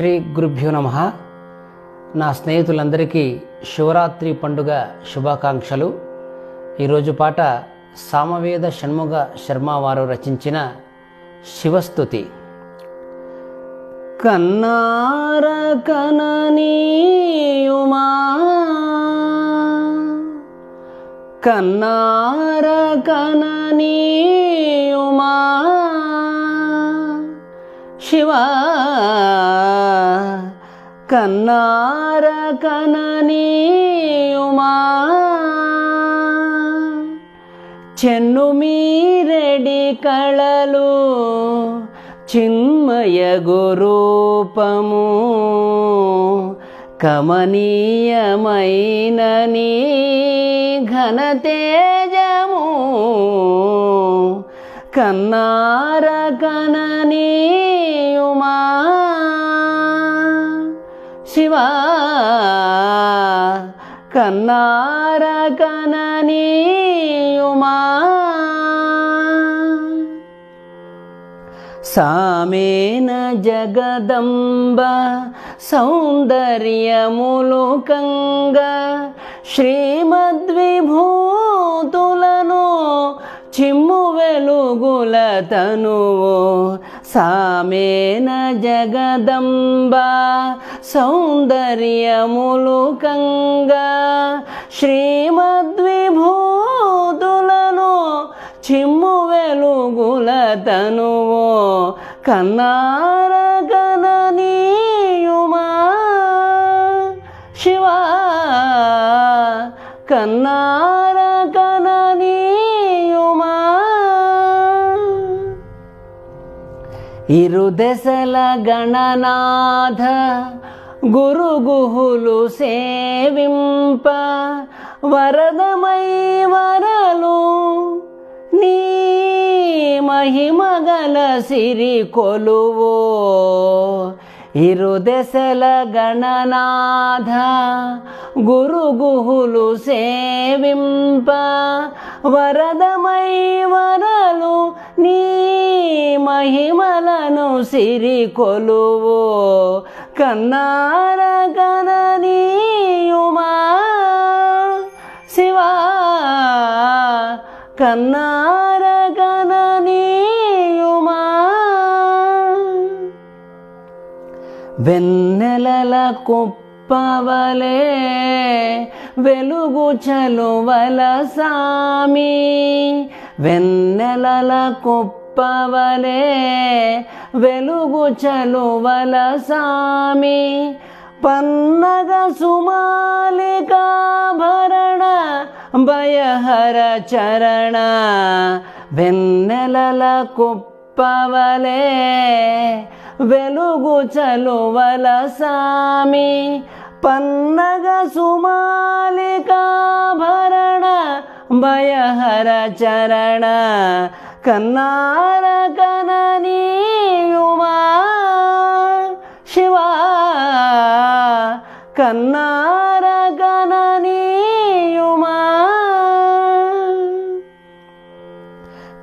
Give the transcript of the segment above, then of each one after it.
శ్రీ గురుభ్యో నమ. నా స్నేహితులందరికీ శివరాత్రి పండుగ శుభాకాంక్షలు. ఈరోజు పాట సామవేద షణ్ముగ శర్మ వారు రచించిన శివస్తుతి. కన్నార కననీయుమా కన్నార కననీయుమా శివా కన్నార కననీయుమా చెన్ను మీరెడి కళలు చిన్మయ గురూపము. కమనీయమైన నీ ఘనతేజము. కన్నార కననీ శివ కన్నార కననీయుమా సామేన జగదంబ సౌందర్యములు కంగ శ్రీమద్విభూతులను చిమ్ము వెలుగుల తనువు సామేన జగదంబ సౌందర్యములు కంగ శ్రీమద్విభూతులను చిమ్ము వెలుగుల తనువో కన్నార శివా కన్నా ఇరుదశల గణనాథ గురుగుహులు సేవింప వరదమై వరలు నీ మహిమగల సిరి కొలువో. ఇరుదశల గణనాథ గణనాథ గురుగుహులు సేవింప వరదమై వరలు నీ మహిమలను సిరి కొలువు. కన్నార గణనీయుమా శివా కన్నా వెన్నెలల కుప్పవలే వెలుగు చలువల సామి. వెన్నెలల కుప్పవలే వెలుగు చలువల సామి. పన్నగ సుమాలికాభరణ భయహర చరణ. వెన్నెలల కుప్పవలే వెలుగు చలువల సామి పన్నగ సుమాలికాభరణ భయహర చరణ కన్నార కననీయుమా శివ కన్నార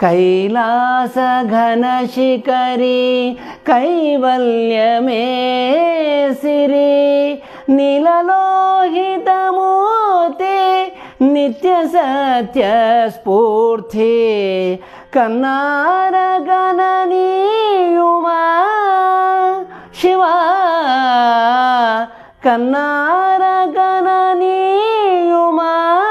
కైవల్యమే కైలాస ఘన శిఖరి కైవల్యమే సిరి. నీలలోహితమూర్తి నిత్య సత్య స్ఫూర్తి. కన్నారగణనీయుమా శివ. కన్నారగణనీయుమా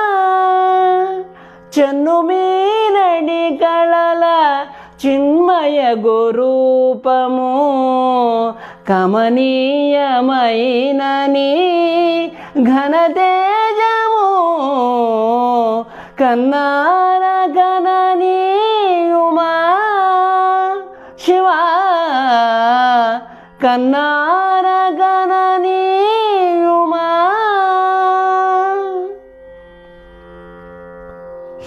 చెన్ను మీరడి కళల చిన్మయ గురూపము కమనీయమైనని ఘనతేజము కన్నార ఉమా శివ కన్నార ఉమా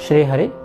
श्री हरि।